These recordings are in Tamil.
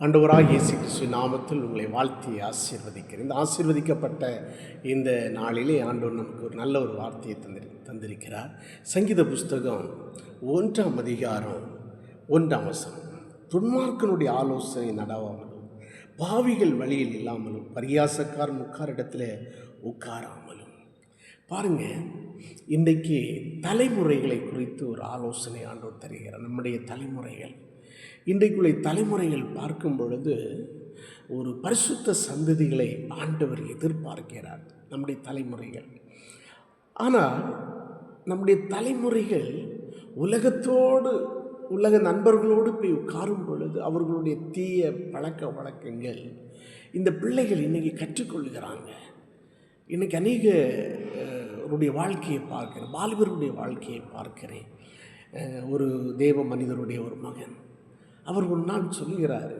ஆண்டவராக இயேசு கிறிஸ்து நாமத்தில் உங்களை வாழ்த்தி ஆசீர்வதிக்கிறேன். இந்த ஆசீர்வதிக்கப்பட்ட இந்த நாளிலே ஆண்டவர் நமக்கு ஒரு நல்ல ஒரு வார்த்தையை தந்திரு தந்திருக்கிறார். சங்கீத புஸ்தகம் ஒன்றாம் அதிகாரம் ஒன்றாம் வசனம். துன்மார்க்கனுடைய ஆலோசனை நடவாமலும் பாவிகள் வழியில் இல்லாமலும் பரியாசக்காரன் உட்கார இடத்துல உட்காராமலும். பாருங்க இன்றைக்கு தலைமுறைகளை குறித்து ஒரு ஆலோசனை ஆண்டோர் தருகிறார். நம்முடைய தலைமுறைகள் இன்றைக்குள்ள தலைமுறைகள் பார்க்கும் பொழுது ஒரு பரிசுத்த சந்ததிகளை ஆண்டவர் எதிர்பார்க்கிறார் நம்முடைய தலைமுறைகள். ஆனால் நம்முடைய தலைமுறைகள் உலகத்தோடு உலக நண்பர்களோடு போய் உட்காரும் பொழுது அவர்களுடைய தீய பழக்க வழக்கங்கள் இந்த பிள்ளைகள் இன்றைக்கி கற்றுக்கொள்கிறாங்க. இன்றைக்கி அநேக அவருடைய வாழ்க்கையை பார்க்கிறேன் வாலிபருடைய வாழ்க்கையை பார்க்கிறேன். ஒரு தேவ மனிதருடைய ஒரு மகன். அவர் ஒரு நாள் சொல்லுகிறார்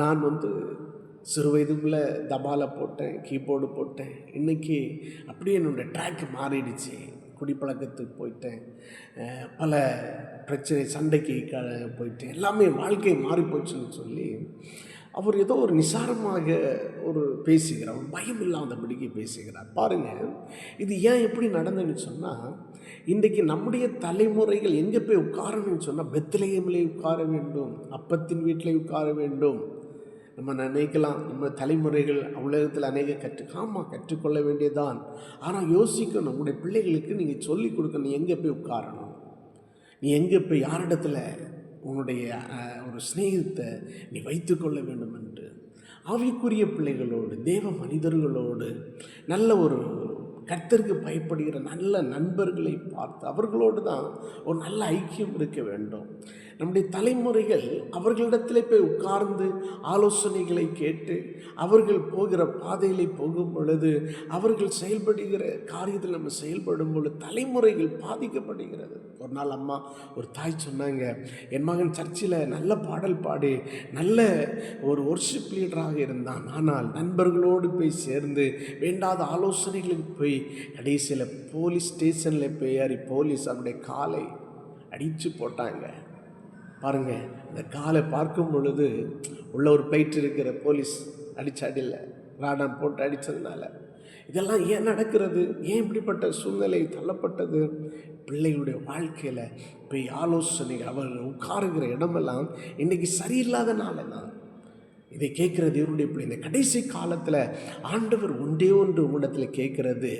நான் வந்து சிறு வயதுக்குள்ள தபாலை போட்டேன் கீபோர்டு போட்டேன். இன்றைக்கி அப்படியே என்னோடய ட்ராக் மாறிடுச்சு. குடிப்பழக்கத்துக்கு போயிட்டேன். பல பிரச்சனை சண்டைக்கு க போயிட்டேன். எல்லாமே வாழ்க்கை மாறிப்போச்சுன்னு சொல்லி அவர் ஏதோ ஒரு நிசாரமாக ஒரு பேசுகிறார். பயம் இல்லாதபடிக்கு பேசுகிறார். பாருங்கள் இது ஏன் எப்படி நடந்ததுன்னு சொன்னால் இன்றைக்கு நம்முடைய தலைமுறைகள் எங்கே போய் உட்காரணும்னு சொன்னால் பெத்திலேயமிலே உட்கார வேண்டும் அப்பத்தின் வீட்டிலே உட்கார வேண்டும். நம்ம நினைக்கலாம் நம்ம தலைமுறைகள் உலகத்தில் அநேக கற்று ஆமாம் கற்றுக்கொள்ள வேண்டியதுதான். ஆனால் யோசிக்கணும் நம்முடைய பிள்ளைகளுக்கு நீங்கள் சொல்லிக் கொடுக்கணும் எங்கே போய் உட்காரணும்? நீ எங்கே போய் யாரிடத்துல உன்னுடைய ஒரு ஸ்நேகத்தை நீ வைத்துக்கொள்ள வேண்டும் என்று. ஆவிக்குரிய பிள்ளைகளோடு தேவ மனிதர்களோடு நல்ல ஒரு கர்த்தருக்கு பயப்படுகிற நல்ல நண்பர்களை பார்த்து அவர்களோடு தான் ஒரு நல்ல ஐக்கியம் இருக்க வேண்டும். நம்முடைய தலைமுறைகள் அவர்களிடத்திலே போய் உட்கார்ந்து ஆலோசனைகளை கேட்டு அவர்கள் போகிற பாதையிலே போகும் பொழுது அவர்கள் செயல்படுகிற காரியத்தில் நம்ம செயல்படும் பொழுது தலைமுறைகள் பாதிக்கப்படுகிறது. ஒரு நாள் அம்மா ஒரு தாய் சொன்னாங்க என் மகன் சர்ச்சில் நல்ல பாடல் பாடி நல்ல ஒரு ஒர்ஷிப் லீடராக இருந்தான். ஆனால் நண்பர்களோடு போய் சேர்ந்து வேண்டாத ஆலோசனைகளுக்கு போய் கடைசியில் போலீஸ் ஸ்டேஷனில் போய் ஏறி போலீஸ் அவருடைய காலை அடித்து போட்டாங்க. பாருங்கள் இந்த காலை பார்க்கும் பொழுது உள்ள ஒரு பயிற்று இருக்கிற போலீஸ் அடிச்ச அடியில் ராடான் போட்டு அடித்ததுனால இதெல்லாம் ஏன் நடக்கிறது? ஏன் இப்படிப்பட்ட சூழ்நிலை தள்ளப்பட்டது? பிள்ளைகளுடைய வாழ்க்கையில் போய் ஆலோசனைகள் அவர்கள் உட்காருகிற இடமெல்லாம் இன்றைக்கி சரியில்லாதனால தான். இதை கேட்குற தேவனுடைய பிள்ளை இந்த கடைசி காலத்தில் ஆண்டவர் ஒன்றே ஒன்று உங்களிடத்தில் கேட்குறது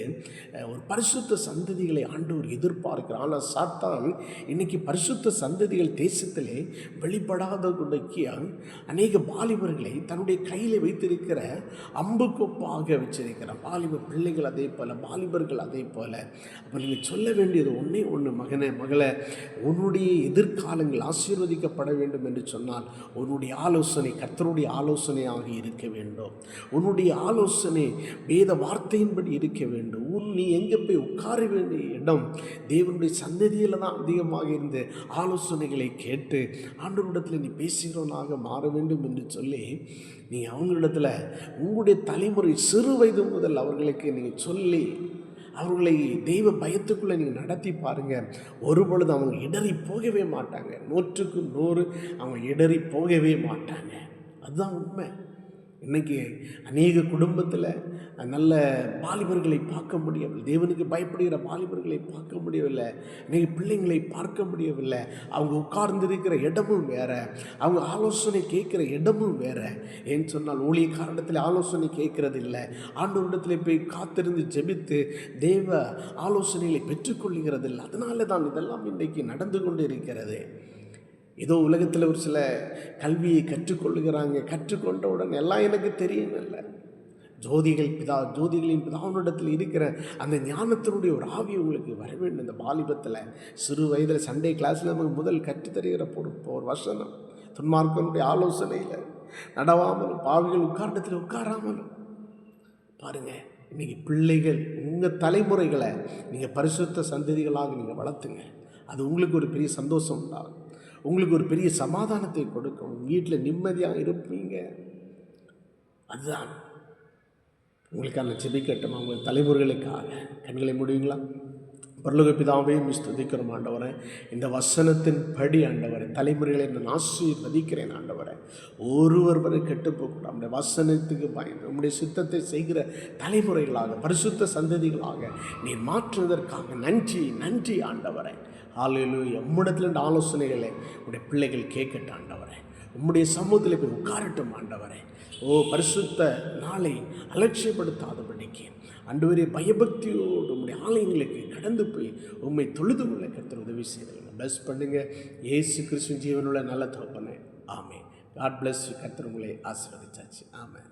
ஒரு பரிசுத்த சந்ததிகளை ஆண்டவர் எதிர்பார்க்கிறார். ஆனால் சாத்தான் இன்னைக்கு பரிசுத்த சந்ததிகள் தேசத்திலே வெளிப்படாத கொண்டக்கிய அநேக வாலிபர்களை தன்னுடைய கையில் வைத்திருக்கிற அம்புக்கொப்பாக வச்சிருக்கிற வச்சிருக்கிறார். வாலிப பிள்ளைகள் அதே போல் வாலிபர்கள் அதே போல். அப்போ நீங்கள் சொல்ல வேண்டியது ஒன்றே ஒன்று மகனே மகளை உன்னுடைய எதிர்காலங்கள் ஆசீர்வதிக்கப்பட வேண்டும் என்று சொன்னால் உன்னுடைய ஆலோசனை கர்த்தருடைய ஆலோசனையாக இருக்க வேண்டும். உன்னுடைய ஆலோசனை வேத வார்த்தையின்படி இருக்க வேண்டும். உன் நீ எங்கே போய் உட்கார வேண்டிய இடம்? தேவனுடைய சந்ததியில் தான் அதிகமாக இருந்த ஆலோசனைகளை கேட்டு ஆண்டவரிடத்தில் நீ பேசுகிறவனாக மாற வேண்டும் என்று சொல்லி நீ அவங்களிடத்தில் உங்களுடைய தலைமுறை சிறு வயது முதல் அவர்களுக்கு நீங்கள் சொல்லி அவர்களை தெய்வ பயத்துக்குள்ளே நீங்கள் நடத்தி பாருங்கள் ஒரு பொழுது அவங்க இடறி போகவே மாட்டாங்க. நூற்றுக்கு நூறு அவங்க இடறி போகவே மாட்டாங்க. அதுதான் உண்மை. இன்றைக்கி அநேக குடும்பத்தில் நல்ல வாலிபர்களை பார்க்க முடியவில்லை. தேவனுக்கு பயப்படுகிற வாலிபர்களை பார்க்க முடியவில்லை. இன்றைக்கி பிள்ளைங்களை பார்க்க முடியவில்லை. அவங்க உட்கார்ந்திருக்கிற இடமும் வேற. அவங்க ஆலோசனை கேட்குற இடமும் வேறு. ஏன்னு சொன்னால் ஊழிய காரணத்தில் ஆலோசனை கேட்கறது இல்லை ஆண்டவரிடத்தில் போய் காத்திருந்து ஜெபித்து தேவ ஆலோசனைகளை பெற்றுக்கொள்ளுகிறது இல்லை அதனால தான் இதெல்லாம் இன்றைக்கி நடந்து கொண்டு இருக்கிறது ஏதோ உலகத்தில் ஒரு சில கல்வியை கற்றுக்கொள்ளுகிறாங்க. கற்றுக்கொண்டவுடன் எல்லாம் எனக்கு தெரியும் இல்லை ஜோதிகள் பிதா ஜோதிகளின் பிதாவினிடத்தில் இருக்கிற அந்த ஞானத்தினுடைய ஒரு ஆவி உங்களுக்கு வர வேண்டும். இந்த வாலிபத்தில் சிறு வயதில் சண்டே கிளாஸில் நமக்கு முதல் கற்றுத்தருகிற பொறுப்பு ஒரு வசனம். துன்மார்க்கனுடைய ஆலோசனையில் நடவாமலும் பாவிகள் உட்கார்ந்தத்தில் உட்காராமலும். பாருங்கள் இன்றைக்கி பிள்ளைகள் உங்கள் தலைமுறைகளை நீங்கள் பரிசுத்த சந்ததிகளாக நீங்கள் வளர்த்துங்க. அது உங்களுக்கு ஒரு பெரிய சந்தோஷம் உண்டாகும். உங்களுக்கு ஒரு பெரிய சமாதானத்தை கொடுக்கும். வீட்டில் நிம்மதியாக இருப்பீங்க. அதுதான். உங்களுக்கான ஜெபிக்கட்டும். அவங்க தலைமுறைகளுக்காக. கண்களை முடியுங்களா பரலோக பிதாவையும் ஸ்துதிக்கிறோம் ஆண்டவரை. இந்த வசனத்தின் படி ஆண்டவரை. தலைமுறைகளை நான் ஆசீர்வதிக்கிறேன் ஆண்டவரை. ஒருவர் வரை கெட்டுப்போகக்கூடாது. நம்முடைய வசனத்துக்கு பயந்து நம்முடைய சித்தத்தை செய்கிற தலைமுறைகளாக பரிசுத்த சந்ததிகளாக நீர் மாற்றுவதற்காக நன்றி நன்றி ஆண்டவரை. ஆளுநர் எம்முடத்துல இருந்து ஆலோசனைகளை உடைய பிள்ளைகள் கேட்கட்டும் ஆண்டவரே. உம்முடைய சமூகத்தில் போய் உட்காரட்டும் ஆண்டவரே. ஓ பரிசுத்த நாளை அலட்சியப்படுத்தாதபடிக்கு அன்றுவரே பயபக்தியோடு உம்முடைய ஆலயங்களுக்கு கடந்து போய் உண்மை தொழுது கொள்ள கர்த்தர் உதவி செய்யுங்க ப்ளஸ் பண்ணுங்க. ஏசு கிறிஸ்துவின் ஜீவனுள்ள நல்ல தகப்பனே. ஆமே காட் பிளஸ் கர்த்தர் உங்களை ஆசீர்வதிச்சாச்சு. ஆமாம்